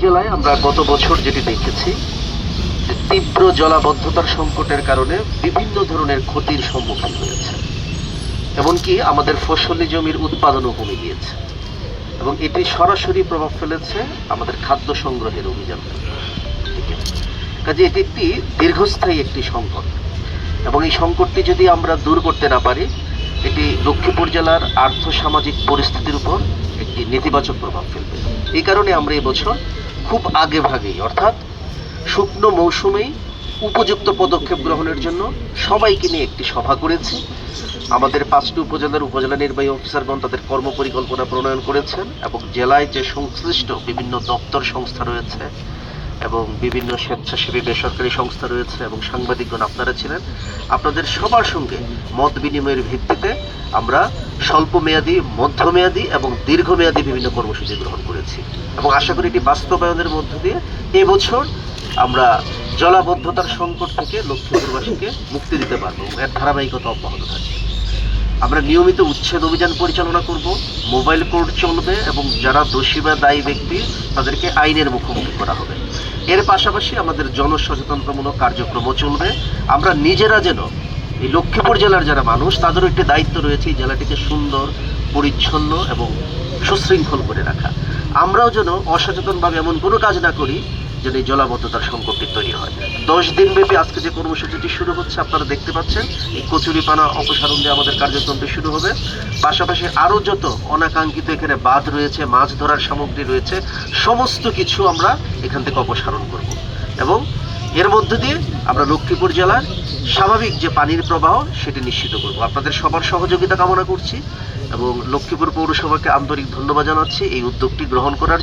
জেলায় আমরা গত বছর যেটি দেখেছি তীব্র জলাবদ্ধতার সংকটের কারণে বিভিন্ন ধরনের ক্ষতির সম্মুখীন হয়েছে। এমনকি আমাদের ফসলি জমির উৎপাদনও কমে গিয়েছে। এবং এটি সরাসরি প্রভাব ফেলেছে আমাদের খাদ্য সংগ্রহের অভিযান। কাজে এটি একটি দীর্ঘস্থায়ী একটি সংকট। এবং এই সংকটটি যদি আমরা দূর করতে না পারি, এটি লক্ষ্মীপুর জেলার আর্থ সামাজিক পরিস্থিতির উপর একটি নেতিবাচক প্রভাব ফেলবে। এই কারণে আমরা এবছর খুব আগে ভাগেই অর্থাৎ শুকনো মৌসুমেই উপযুক্ত পদক্ষেপ গ্রহণের জন্য সবাইকে নিয়ে একটি সভা করেছি। আমাদের পাঁচটি উপজেলার উপজেলা নির্বাহী অফিসারগণ তাদের কর্মপরিকল্পনা প্রণয়ন করেছেন এবং জেলায় যে সংশ্লিষ্ট বিভিন্ন দপ্তর সংস্থা রয়েছে এবং বিভিন্ন স্বেচ্ছাসেবী বেসরকারি সংস্থা রয়েছে এবং সাংবাদিকগণ আপনারা ছিলেন। আপনাদের সবার সঙ্গে মত বিনিময়ের ভিত্তিতে আমরা স্বল্প মেয়াদী মধ্যমেয়াদী এবং দীর্ঘমেয়াদী বিভিন্ন কর্মসূচি গ্রহণ করেছি এবং আশা করি এটি বাস্তবায়নের মধ্য দিয়ে এবছর আমরা জলাবদ্ধতার সংকট থেকে লক্ষ্মীপুরবাসীকে মুক্তি দিতে পারব এর ধারাবাহিকতা অব্যাহত থাকবে। আমরা নিয়মিত উচ্ছেদ অভিযান পরিচালনা করব, মোবাইল কোর্ট চলবে এবং যারা দোষী বা দায়ী ব্যক্তি তাদেরকে আইনের মুখোমুখি করা হবে। এর পাশাপাশি আমাদের জনসচেতনতামূলক কার্যক্রমও চলবে। আমরা নিজেরা যেন এই লক্ষ্মীপুর জেলার যারা মানুষ, তাদেরও একটি দায়িত্ব রয়েছে এই জেলাটিকে সুন্দর, পরিচ্ছন্ন এবং সুশৃঙ্খল করে রাখা। আমরাও যেন অসচেতনভাবে এমন কোনো কাজ না করি এই জলাবদ্ধতার সংকটটি তৈরি হয়। দশ দিনব্যাপী আজকে যে কর্মসূচিটি শুরু হচ্ছে, আপনারা দেখতে পাচ্ছেন, এই কচুরিপানা অপসারণ দিয়ে আমাদের কার্যক্রমটি শুরু হবে। পাশাপাশি আরও যত অনাকাঙ্ক্ষিত এখানে বাঁধ রয়েছে, মাছ ধরার সামগ্রী রয়েছে, সমস্ত কিছু আমরা এখান থেকে অপসারণ করব। এবং এর মধ্য দিয়ে আমরা লক্ষ্মীপুর জেলার স্বাভাবিক যে পানির প্রবাহ, সেটি নিশ্চিত করব। আপনাদের সবার সহযোগিতা কামনা করছি এবং লক্ষ্মীপুর পৌরসভাকে আন্তরিক ধন্যবাদ জানাচ্ছি। এই উদ্যোগটি গ্রহণ করার